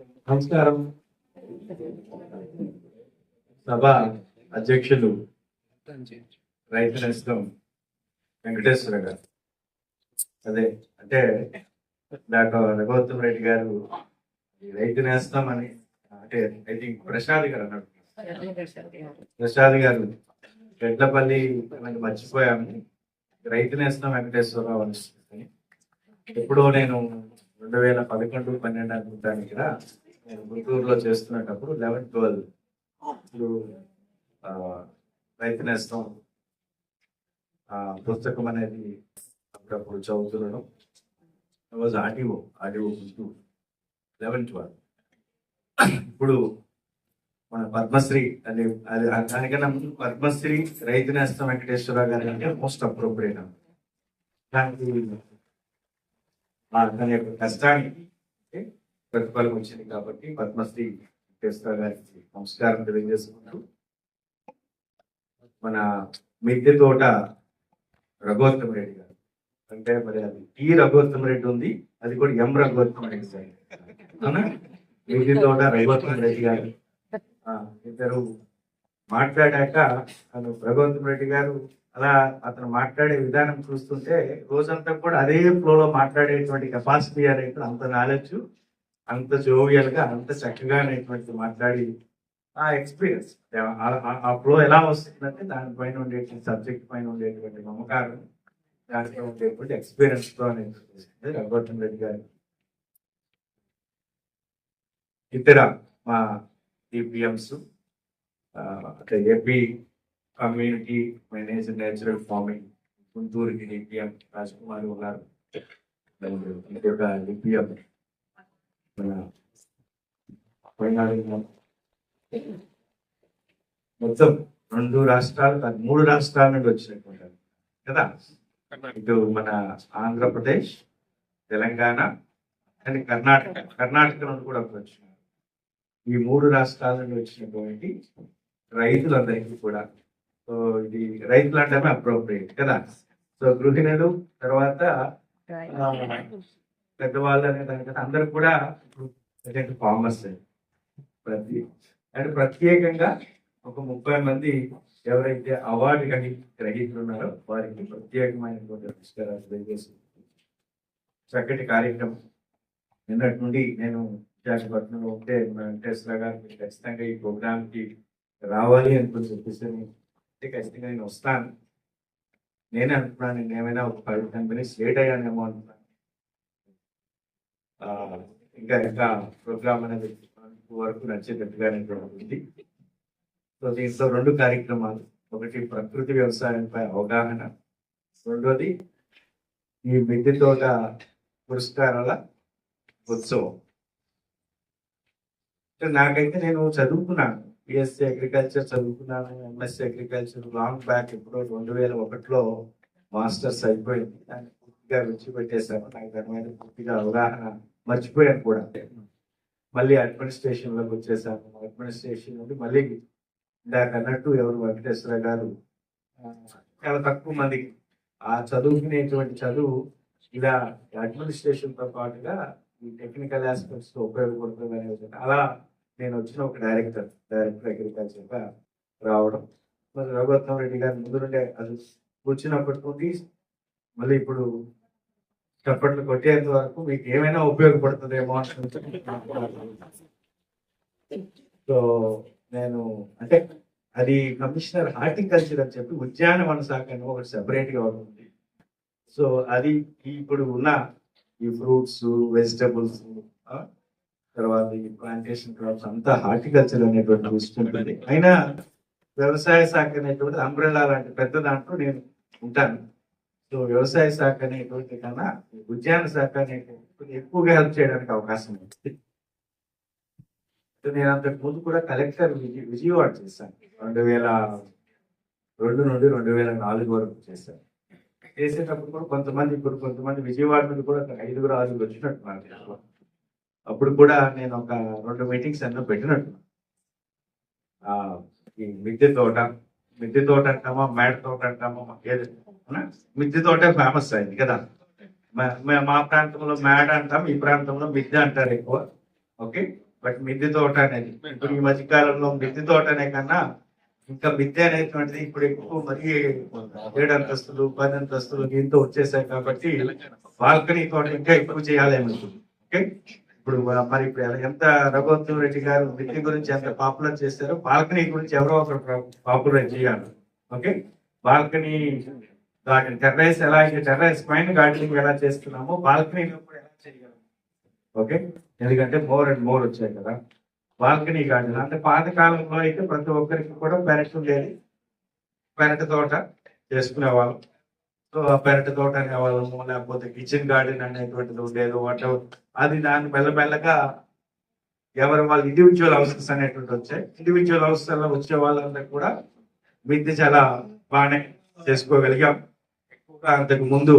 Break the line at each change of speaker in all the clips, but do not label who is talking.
నమస్కారం. సభ అధ్యక్షులు రైతు నష్టం వెంకటేశ్వర గారు. అదే అంటే డాక్టర్ రఘువత్తం రెడ్డి గారు రైతు నేస్తాం అని అంటే ఐ థింక్ ప్రసాద్ గారు అన్నాడు ప్రసాద్ గారు రెడ్లపల్లి మనకి మర్చిపోయాము. రైతు నేస్తాం వెంకటేశ్వరరావు అని. ఎప్పుడో నేను రెండు వేల పదకొండు పన్నెండు అనుకుంటాను ఇక్కడ నేను గుంటూరులో చేస్తున్నప్పుడు లెవెన్ ట్వెల్వ్ ఇప్పుడు రైతు నేస్తం పుస్తకం అనేది అప్పుడప్పుడు చదువుతున్నాను. Was audio audio Guntur eleven twelve ఇప్పుడు మన పద్మశ్రీ అది అది దానికన్నా ముందు పద్మశ్రీ రైతు నేస్తం వెంకటేశ్వరరావు గారి అంటే మోస్ట్ అప్రోప్రియేట్ దానికి తన యొక్క కష్టానికి ప్రతిఫలం వచ్చింది కాబట్టి పద్మశ్రీ వెంకటేశ్వర గారికి నమస్కారం తెలియజేసుకుంటూ మన మిద్దె తోట రఘోత్తమ రెడ్డి గారు. అంటే మరి అది టి రఘోత్తమ రెడ్డి ఉంది అది కూడా ఎం రఘోత్తమ రెడ్డి సార్. అవునా? మిద్దె తోట రఘోత్తమ రెడ్డి గారు. ఇద్దరు మాట్లాడాక తను రఘువంతం రెడ్డి గారు అలా అతను మాట్లాడే విధానం చూస్తుంటే రోజంతా కూడా అదే ఫ్లోలో మాట్లాడేటువంటి కెపాసిటీ అనేది అంత నాలెడ్జ్ అంత జోవియల్గా అంత చక్కగా అనేటువంటి మాట్లాడి ఆ ఎక్స్పీరియన్స్ ఆ ఫ్లో ఎలా వస్తుందంటే దానిపైన ఉండేటువంటి సబ్జెక్ట్ పైన ఉండేటువంటి నమ్మకాలు దానిపై ఉండేటువంటి ఎక్స్పీరియన్స్తో అనేది రఘువర్ధన్ రెడ్డి గారు. ఇతర మా డిపిఎంస్ అంటే AP community manage natural farming. గుంటూరుకి DPM Rajkumar ఉన్నారు. ఇంకొక డిపిఎం మొత్తం రెండు రాష్ట్రాలు మూడు రాష్ట్రాల నుండి వచ్చినట్టు కదా? ఇటు మన ఆంధ్రప్రదేశ్ తెలంగాణ అండ్ కర్ణాటక కర్ణాటక నుండి కూడా వచ్చినారు. ఈ మూడు రాష్ట్రాల నుండి వచ్చినటువంటి రైతులందరికీ కూడా సో ఇది రైతులు అంటే అప్రోప్రియేట్ కదా? సో గృహిణులు తర్వాత పెద్దవాళ్ళు అనే దానికన్నా అందరూ కూడా ఇప్పుడు ఫార్మర్స్ ప్రతి అండ్ ప్రత్యేకంగా ఒక ముప్పై మంది ఎవరైతే అవార్డు కానీ గ్రహీతలు ఉన్నారో వారికి ప్రత్యేకమైనటువంటి నమస్కారాలు తెలియజేస్తున్నాను. చక్కటి కార్యక్రమం. నిన్నటి నుండి నేను విశాఖపట్నంలో ఉంటే వెంకటేశ్వర గారు ఖచ్చితంగా ఈ ప్రోగ్రామ్కి రావాలి అనుకుని చెప్పేసి అంటే ఖచ్చితంగా నేను వస్తాను. నేనే అనుకున్నాను నేను ఏమైనా ఒక పది కంపెనీస్ లేట్ అయ్యానేమో అనుకున్నాను. ఇంకా ఇంకా ప్రోగ్రామ్ అనేది వరకు నచ్చేటట్టుగానే ఉంది. సో దీంట్లో రెండు కార్యక్రమాలు. ఒకటి ప్రకృతి వ్యవసాయంపై అవగాహన. రెండోది ఈ మిద్దె తోట పురస్కారాల ఉత్సవం. నాకైతే నేను చదువుకున్నాను. బిఎస్సి అగ్రికల్చర్ చదువుకున్నాను ఎంఎస్సి అగ్రికల్చర్ లాంగ్ బ్యాక్ ఎప్పుడో రెండు వేల ఒకటిలో మాస్టర్స్ అయిపోయింది. దాన్ని పూర్తిగా విడిచిపెట్టేశాను. నాకు దాని మీద పూర్తిగా అవగాహన మర్చిపోయాను కూడా. మళ్ళీ అడ్మినిస్ట్రేషన్లోకి వచ్చేసాను అడ్మినిస్ట్రేషన్ నుండి మళ్ళీ ఇందాక అన్నట్టు ఎవరు వెంకటేశ్వర గారు చాలా తక్కువ మందికి ఆ చదువుకునేటువంటి చదువు ఇలా అడ్మినిస్ట్రేషన్తో పాటుగా ఈ టెక్నికల్ ఆస్పెక్ట్స్ ఉపయోగపడుతుంది అనేది అలా నేను వచ్చిన ఒక డైరెక్టర్ డైరెక్టర్ అగ్రికల్చర్గా రావడం. మరి రఘురత్నం రెడ్డి గారి ముందు నుండే అది వచ్చినప్పటి నుండి మళ్ళీ ఇప్పుడు చప్పట్లు కొట్టేంత వరకు మీకు ఏమైనా ఉపయోగపడుతుందేమో సో నేను అంటే అది కమిషనర్ హార్టికల్చర్ అని చెప్పి ఉద్యానవన శాఖ అని ఒకటి సెపరేట్గా సో అది ఇప్పుడు ఉన్న ఈ ఫ్రూట్స్ వెజిటబుల్స్ తర్వాత ఈ ప్లాంటేషన్ క్రాప్స్ అంతా హార్టికల్చర్ అనేటువంటి ఉంటుంది అయినా వ్యవసాయ శాఖ అనేటువంటి అంబ్రెలా లాంటి పెద్ద దాంట్లో నేను ఉంటాను. సో వ్యవసాయ శాఖ అనేటువంటి కన్నా ఉద్యాన శాఖ అనేటువంటి ఎక్కువగా హెల్ప్ చేయడానికి అవకాశం ఉంది. సో నేను అంతకు ముందు కూడా కలెక్టర్ విజయ విజయవాడ చేశాను. రెండు వేల రెండు నుండి రెండు వేల నాలుగు వరకు చేశాను. చేసేటప్పుడు కూడా కొంతమంది ఇప్పుడు కొంతమంది విజయవాడ నుండి కూడా ఐదుగురు ఆరుగురు వచ్చినట్టు నాకు తెలుసు. అప్పుడు కూడా నేను ఒక రెండు మీటింగ్స్ ఎన్నో పెట్టినట్టు. ఈ మిద్దె తోట మిద్దె తోట అంటామా మేడ తోట అంటామా ఏది? మిద్దె తోట ఫేమస్ అయింది కదా. మా- మా- ప్రాంతంలో మేడ అంటాం ఈ ప్రాంతంలో మిద్దె అంటారు ఎక్కువ. ఓకే? బట్ మిద్దె తోట అనేది ఇప్పుడు ఈ మధ్య కాలంలో మిద్దె తోట అనే కన్నా ఇంకా మిద్దె అనేటువంటిది ఇప్పుడు ఎక్కువ మరీ ఏడు అంతస్తులు పది అంతస్తులు దీంతో వచ్చేసాయి కాబట్టి బాల్కనీ తోట ఇంకా ఎక్కువ చేయాలేమో ఓకే? ఇప్పుడు మరి ఇప్పుడు ఎలా- ఎంత రఘువంతు రెడ్డి గారు విద్య గురించి ఎంత పాపులర్ చేశారో బాల్కనీ గురించి ఎవరో ఒకరు పాపులర్ చేయాలి ఓకే బాల్కనీ గార్డెన్. టెర్రస్ ఎలా అయితే టెర్రస్ పైన గార్డెనింగ్ ఎలా చేస్తున్నామో బాల్కనీలో కూడా ఎలా చేయగలం. ఓకే ఎందుకంటే మోర్ అండ్ మోర్ వచ్చాయి కదా. Balcony garden. అంటే పాత కాలంలో అయితే ప్రతి ఒక్కరికి కూడా పెరట్ ఉండేది. పెరట్ తోట చేసుకునే వాళ్ళం పెరటి తోట అనేవాళ్ళము లేకపోతే కిచెన్ గార్డెన్ అనేటువంటిది ఉండేది వాటి అది దాన్ని మెల్లమెల్లగా ఎవరి వాళ్ళ ఇండివిజువల్ హౌసెస్ అనేటువంటి వచ్చాయి. ఇండివిజువల్ హౌసెస్లో వచ్చే వాళ్ళందరూ కూడా మిద్దె చాలా బాగానే చేసుకోగలిగాం. ఎక్కువగా అంతకు ముందు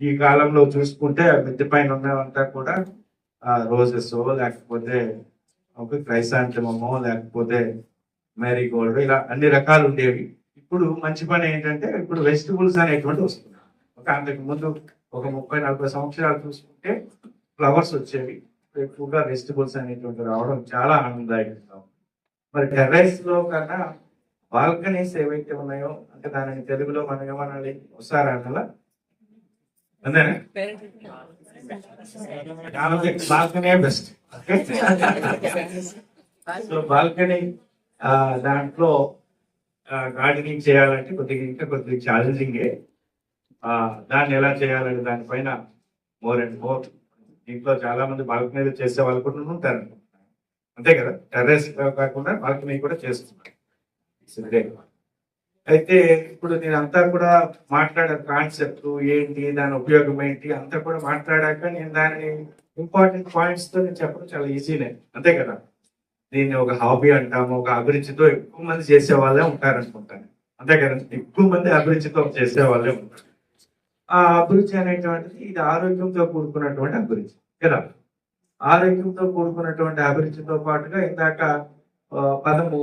ఈ కాలంలో చూసుకుంటే మిద్దె పైన ఉన్నవంతా కూడా రోజెస్ లేకపోతే ఒక క్రైసాంతమో లేకపోతే మేరీ గోల్డ్ ఇలా అన్ని రకాలు ఉండేవి. ఇప్పుడు మంచి పని ఏంటంటే ఇప్పుడు వెజిటబుల్స్ అనేటువంటి వస్తున్నాయి. ఒక అంతకు ముందు ఒక ముప్పై నలభై సంవత్సరాలు చూసుకుంటే ఫ్లవర్స్ వచ్చేవి. ఎక్కువగా వెజిటబుల్స్ అనేటువంటి రావడం చాలా ఆనందదాయకంగా. మరి టెర్రస్లో కన్నా బాల్కనీస్ ఏవైతే ఉన్నాయో అంటే దానిని తెలుగులో మనం ఏమనాలి? అంతేనా? Balcony best. సో బాల్కనీ దాంట్లో గార్డెనింగ్ చేయాలంటే కొద్దిగా ఇంకా కొద్దిగా ఛాలెంజింగే దాన్ని ఎలా చేయాలని దానిపైన మోర్ అండ్ మోర్ దీంట్లో చాలా మంది బాల్కనీ చేసే వాళ్ళు కూడా ఉంటారు. అంతే కదా? టెర్రస్ కాకుండా బాల్కనీ కూడా చేస్తున్నారు. అయితే ఇప్పుడు నేను అంతా కూడా మాట్లాడే కాన్సెప్ట్ ఏంటి దాని ఉపయోగం ఏంటి అంతా కూడా మాట్లాడాక నేను దాని ఇంపార్టెంట్ పాయింట్స్తో నేను చెప్పడం చాలా ఈజీనే అంతే కదా? దీన్ని ఒక హాబీ అంటాము ఒక అభిరుచితో ఎక్కువ మంది చేసే వాళ్ళే ఉంటారు అనుకుంటాను. అంతే కదా? ఎక్కువ మంది అభిరుచితో చేసే వాళ్ళే ఉంటారు. ఆ అభిరుచి అనేటువంటిది ఇది ఆరోగ్యంతో కూడుకున్నటువంటి అభిరుచి కదా? ఆరోగ్యంతో కూడుకున్నటువంటి అభిరుచితో పాటుగా ఇందాక పదము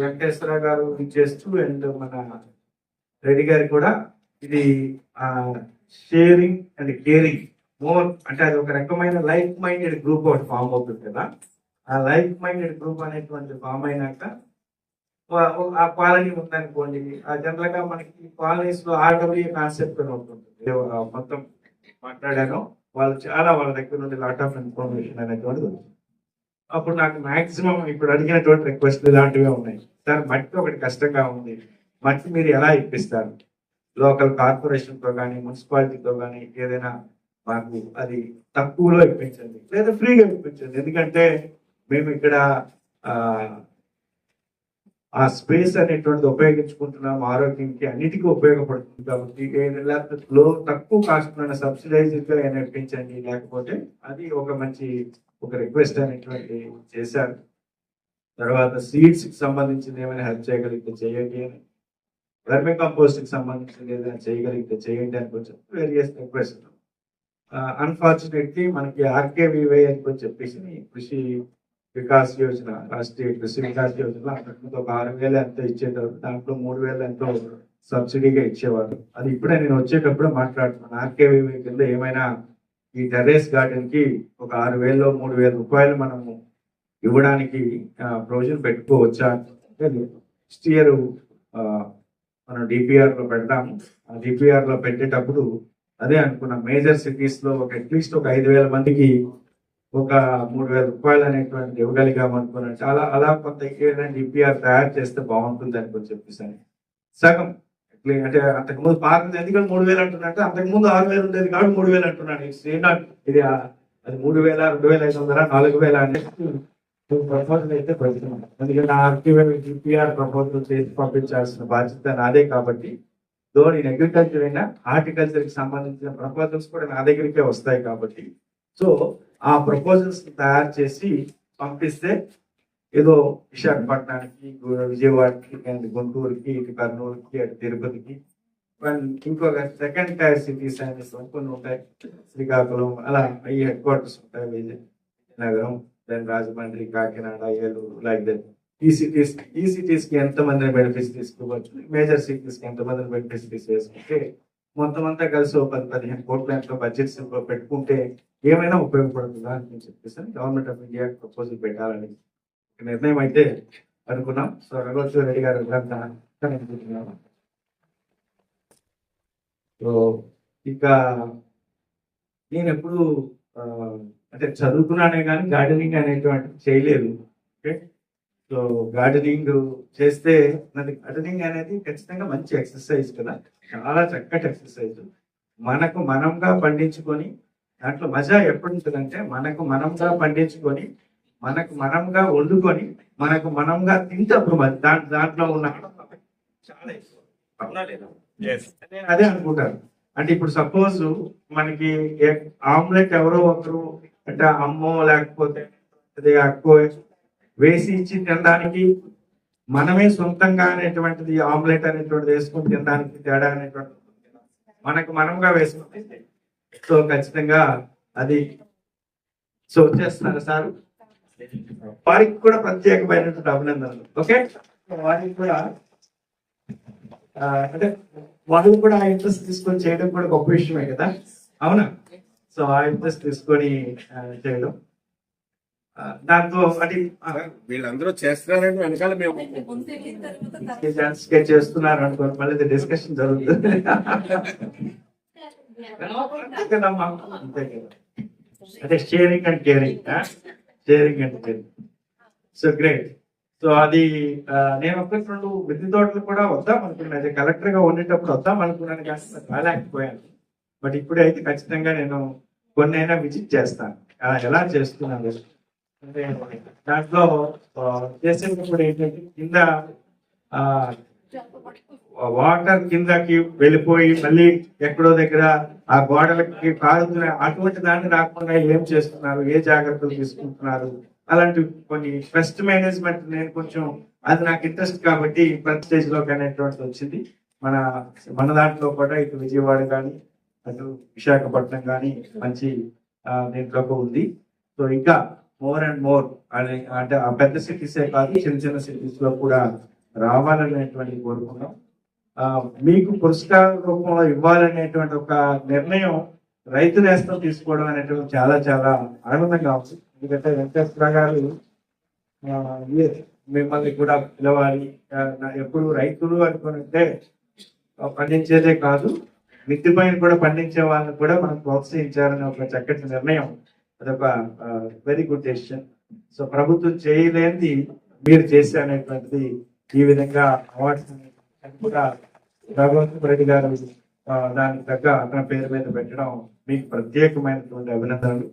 వెంకటేశ్వర గారు చేస్తూ అండ్ మన రెడ్డి గారు కూడా ఇది షేరింగ్ అండ్ కేరింగ్ మోర్ అంటే అది ఒక రకమైన లైఫ్ మైండెడ్ గ్రూప్ ఒకటి ఫామ్ అవుతుంది కదా? ఆ లైఫ్ మైండెడ్ గ్రూప్ అనేటువంటి ఫామ్ అయినాక ఆ కాలనీ ఉందనుకోండి ఆ జనరల్గా మనకి కాలనీస్లో ఆర్డబ్ల్యూ కాన్సెప్ట్ అని ఉంటుంది. మొత్తం మాట్లాడాను. వాళ్ళు చాలా వాళ్ళ దగ్గర నుండి లాట్ ఆఫ్ ఇన్ఫర్మేషన్ అనేటువంటిది అప్పుడు నాకు మాక్సిమం ఇప్పుడు అడిగినటువంటి రిక్వెస్ట్ ఇలాంటివే ఉన్నాయి. సార్ మట్టి ఒకటి కష్టంగా ఉంది. మట్టి మీరు ఎలా ఇప్పిస్తారు? లోకల్ కార్పొరేషన్తో కానీ మున్సిపాలిటీతో కానీ ఏదైనా మాకు అది తక్కువలో ఇప్పించండి. లేదా ఫ్రీగా ఇప్పించండి. ఎందుకంటే మేము ఇక్కడ ఆ, స్పేస్ అనేటువంటిది ఉపయోగించుకుంటున్నాం ఆరోగ్యంకి అన్నిటికీ ఉపయోగపడుతుంది కాబట్టి లేకపోతే లో తక్కువ కాస్ట్ ఉన్న సబ్సిడైజ్డ్ ఏమైనా లేకపోతే అది ఒక మంచి ఒక రిక్వెస్ట్ అనేటువంటి చేశారు. తర్వాత సీడ్స్కి సంబంధించింది ఏమైనా హెల్ప్ చేయగలిగితే చేయండి అని. వర్మి కంపోస్ట్కి సంబంధించింది ఏదైనా చేయగలిగితే చేయండి అని కొంచెం వేరియస్ రిక్వెస్ట్ అన్ఫార్చునేట్లీ మనకి ఆర్కేవీవై అని కొంచెం చెప్పేసి కృషి వికాస్ యోజన రాష్ట్రీయ కృషి వికాస్ యోజన అంతకుముందు ఒక ఆరు వేలు ఎంతో ఇచ్చేటప్పుడు దాంట్లో మూడు వేలు ఎంతో సబ్సిడీగా ఇచ్చేవారు. అది ఇప్పుడే నేను వచ్చేటప్పుడు మాట్లాడుతున్నాను. ఆర్కేవివై కింద ఏమైనా ఈ టెర్రేస్ గార్డెన్కి ఒక ఆరు వేలు మూడు వేల రూపాయలు మనము ఇవ్వడానికి ప్రొవిజన్ పెట్టుకోవచ్చా? నెక్స్ట్ ఇయర్ మనం డిపిఆర్లో పెడతాము. ఆ డిపిఆర్లో పెట్టేటప్పుడు అదే అనుకున్న. మేజర్ సిటీస్లో ఒక అట్లీస్ట్ ఒక ఐదు వేల మందికి ఒక మూడు వేల రూపాయలు అనేటువంటి ఇవ్వగలిగాం అనుకున్నాను. చాలా అలా కొంత డిపిఆర్ తయారు చేస్తే బాగుంటుంది అని చెప్పేసి సగం. అట్లే అంటే అంతకుముందు పాత ఎందుకంటే మూడు వేలు అంటున్నట్టు అంతకుముందు ఆరు వేలు ఉండేది కాబట్టి మూడు వేలు అంటున్నాను It's ఇది అది మూడు వేల రెండు వేల ఐదు వందల నాలుగు వేల అనేది ప్రపోజల్ అయితే పెడుతున్నాం ఎందుకంటే ఆర్టీవై డిపిఆర్ ప్రపోజల్ చేసి పంపించాల్సిన బాధ్యత నాదే కాబట్టి దో నేను అగ్రికల్చర్ అయినా హార్టికల్చర్కి సంబంధించిన ప్రపోజల్స్ కూడా నా దగ్గరికే వస్తాయి కాబట్టి. సో ఆ ప్రపోజల్స్ తయారు చేసి పంపిస్తే ఏదో విశాఖపట్నానికి విజయవాడకి అండ్ గుంటూరుకి ఇటు కర్నూలుకి అటు తిరుపతికి అండ్ ఇంకొక సెకండ్ టైర్ సిటీస్ అనేసి కొన్ని ఉంటాయి. శ్రీకాకుళం అలా ఈ హెడ్ క్వార్టర్స్ ఉంటాయి Vizianagaram then Rajahmundry Kakinada Eluru like that ఈ సిటీస్ ఈ సిటీస్కి ఎంత మంది బెనిఫిట్స్ తీసుకోవచ్చు మేజర్ సిటీస్కి ఎంత మంది బెనిఫిట్స్ తీసుకుంటే మొత్తం అంతా కలిసి ఒక పది పదిహేను కోట్ల ఎంతో బడ్జెట్స్ పెట్టుకుంటే ఏమైనా ఉపయోగపడుతుందా అని చెప్పేసి గవర్నమెంట్ ఆఫ్ ఇండియా ప్రపోజల్ పెట్టాలని ఒక నిర్ణయం అయితే అనుకున్నాం. సో రఘువత్సవ రెడ్డి గారు ఇదంతా సో ఇక నేను ఎప్పుడు అంటే చదువుకున్నానే కానీ గార్డెనింగ్ అనేటువంటి చేయలేదు. ఓకే? సో గార్డెనింగ్ చేస్తే నాకు గార్డెనింగ్ అనేది ఖచ్చితంగా మంచి ఎక్సర్సైజ్ కదా. చాలా చక్కటి ఎక్సర్సైజ్. మనకు మనంగా పండించుకొని దాంట్లో మజా ఎప్పుడు ఉంటుందంటే మనకు మనంగా పండించుకొని మనకు మనంగా వండుకొని మనకు మనంగా తింటప్పుడు మరి దాంట్ దాంట్లో ఉన్న చాలా ఎక్కువ. అవునా లేదా నేను అదే అనుకుంటాను. అంటే ఇప్పుడు సపోజ్ మనకి ఆమ్లెట్ ఎవరో ఒకరు అంటే అమ్మో లేకపోతే అదే అక్కో వేసి ఇచ్చి తినడానికి మనమే సొంతంగా అనేటువంటిది ఆమ్లెట్ అనేటువంటిది వేసుకుని తినడానికి తేడా అనేటువంటిది మనకు మనంగా వేసుకుంటే సో ఖచ్చితంగా అది సో వచ్చేస్తున్నారు సార్. వారికి కూడా ప్రత్యేకమైనటువంటి అభినందనలు. ఓకే? వారికి కూడా అంటే వాళ్ళు కూడా ఆ ఇంట్రెస్ట్ తీసుకొని చేయడం కూడా గొప్ప విషయమే కదా? అవునా? సో ఆ ఇంట్రెస్ట్ తీసుకొని చేయడం. దాంతో అంటే
వీళ్ళందరూ చేస్తున్నారని వెనకాల మేము
చేస్తున్నారు అనుకో మళ్ళీ డిస్కషన్ జరుగుతుంది. అంటే sharing and caring sharing and caring so great so అది నేను ఒకటి రెండు మిద్దె తోటలు కూడా వద్దాం అనుకున్నాను. అదే కలెక్టర్గా ఉండేటప్పుడు వద్దాం అనుకున్నాను కానీ రాలేకపోయాను. బట్ ఇప్పుడే అయితే ఖచ్చితంగా నేను కొన్ని అయినా విజిట్ చేస్తాను ఎలా చేస్తున్నాను? దాంట్లో చేసినప్పుడు చేసేటప్పుడు ఏంటంటే కింద ఆ, వాటర్ కిందకి వెళ్ళిపోయి మళ్ళీ ఎక్కడో దగ్గర ఆ గోడలకి కారుతున్న అటువంటి దాన్ని రాకుండా ఏం చేస్తున్నారు? ఏ జాగ్రత్తలు తీసుకుంటున్నారు? అలాంటి కొన్ని పెస్ట్ మేనేజ్మెంట్ నేను కొంచెం అది నాకు ఇంట్రెస్ట్ కాబట్టి ప్రతి స్టేజ్లోకి అనేటువంటిది వచ్చింది. మన మన దాంట్లో కూడా ఇటు విజయవాడ కానీ అటు విశాఖపట్నం కానీ మంచి ఆ, దీంట్లోకి ఉంది. సో ఇంకా మోర్ అండ్ మోర్ అని అంటే ఆ పెద్ద సిటీసే కాదు చిన్న చిన్న సిటీస్లో కూడా రావాలనేటువంటి కోరుకున్నాం. మీకు పురస్కార రూపంలో ఇవ్వాలనేటువంటి ఒక నిర్ణయం రైతు నేస్తం తీసుకోవడం అనేటువంటి చాలా చాలా ఆనందంగా ఉంది. ఎందుకంటే వెంకటేశ్వర గారు మిమ్మల్ని కూడా పిలవాలి. ఎప్పుడు రైతులు అనుకుంటే పండించేదే కాదు. మిద్ది పైన కూడా పండించే వాళ్ళని కూడా మనం ప్రోత్సహించాలనే ఒక చక్కటి నిర్ణయం అదొక వెరీ గుడ్ డెసిషన్ సో ప్రభుత్వం చేయలేనిది మీరు చేసే అనేటువంటిది ఈ విధంగా అవార్డ్స్ కూడా భగవంత్ రెడ్డి గారు దానికి తగ్గ అతని పేరు మీద పెట్టడం మీకు ప్రత్యేకమైనటువంటి అభినందనలు.